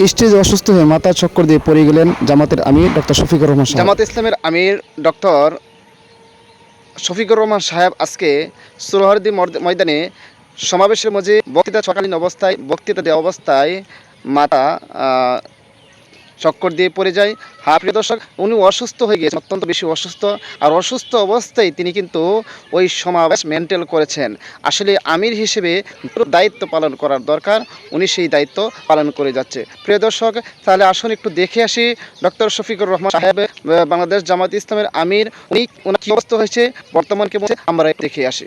স্টেজে অসুস্থ হয়ে মাথা চক্কর দিয়ে পড়ে গেলেন জামাতের আমির ডক্টর শফিকুর রহমান জামাত ইসলামের আমির ডক্টর শফিকুর রহমান সাহেব আজকে সুরহরদি ময়দানে সমাবেশের মাঝে বক্তৃতা চকালীন অবস্থায়, বক্তৃতা দেওয়া অবস্থায় মাথা চক্কর দিয়ে পড়ে যায়। হ্যাঁ প্রিয় দর্শক, উনি অসুস্থ হয়ে গিয়েছেন, অত্যন্ত বেশি অসুস্থ। আর অসুস্থ অবস্থায় তিনি কিন্তু ওই সমাবেশ মেনটেন করেছেন। আসলে আমির হিসেবে দায়িত্ব পালন করার দরকার, উনি সেই দায়িত্ব পালন করে যাচ্ছে। প্রিয় দর্শক, তাহলে আসুন একটু দেখে আসি ডক্টর শফিকুর রহমান সাহেব বাংলাদেশ জামাত ইসলামের আমির, উনি ওনার কি অবস্থা হয়েছে, বর্তমান কেমন আমরা দেখে আসি।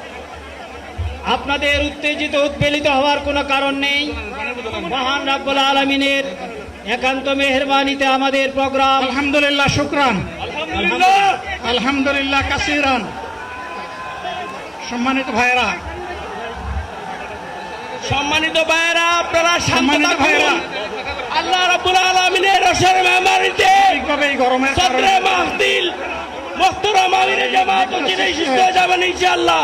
আপনাদের উত্তেজিত উদ্বেলিত হওয়ার কোনো কারণ নেই। মহান রাব্বুল আলমিনের একান্ত মেহরবানিতে আমাদের প্রোগ্রাম। আলহামদুলিল্লাহ শুক্রান। আলহামদুলিল্লাহ। কাসিরান। সম্মানিত ভাইরা সম্মানিত ভাইয়েরা আপনারা সম্মানিত ভাইয়েরা। আল্লাহ রাব্বুল আলামিনের রসের মেহমানিতে এই গরমের সদরে মাহদিল মোহতরম আমিরে জামাত সুস্থ হয়ে যাবেন ইনশাআল্লাহ।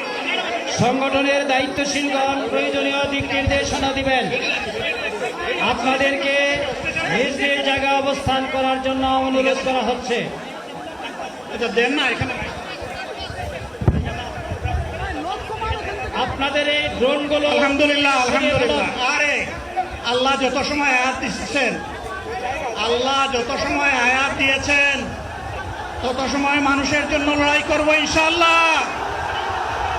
সংগঠনের দায়িত্বশীলগণ প্রয়োজনীয় দিক নির্দেশনা দিবেন। আপনাদেরকে নিজ নিজ জায়গায় অবস্থান করার জন্য অনুরোধ করা হচ্ছে। এটা দেন না এখানে। আপনাদের এই ড্রোনগুলো আলহামদুলিল্লাহ আলহামদুলিল্লাহ। আরে আল্লাহ যত সময় আয়াত দিচ্ছেন আল্লাহ যত সময় আয়াত দিয়েছেন তত সময় মানুষের জন্য লড়াই করব ইনশাআল্লাহ।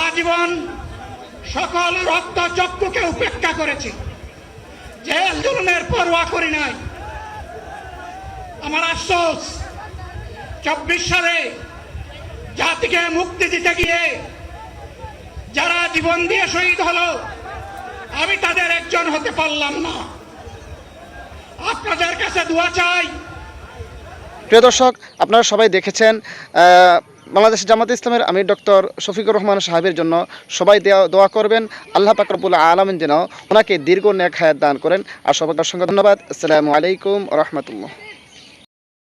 আজীবন সকল রক্ত চক্ষুকে উপেক্ষা করেছি। জেল জুলুমের পরোয়া করি নাই। আমার আফসোস, চব্বিশ সালে জাতিকে মুক্তি দিতে গিয়ে যারা জীবন দিয়ে শহীদ হলো, আমি তাদের একজন হতে পারলাম না। আপনাদের কাছে দোয়া চাই। প্রিয় দর্শক, আপনারা সবাই দেখেছেন বাংলাদেশ জামাত ইসলামের আমির ডক্টর শফিকুর রহমান সাহেবের জন্য সবাই দেওয়া দোয়া করবেন। আল্লাহ পাকরবুল আলমিন যেন ওনাকে দীর্ঘ ন্যাক হায়াত দান করেন। আর সবাইকে অসংখ্য ধন্যবাদ। আসসালামু আলাইকুম রহমতুল্লাহ।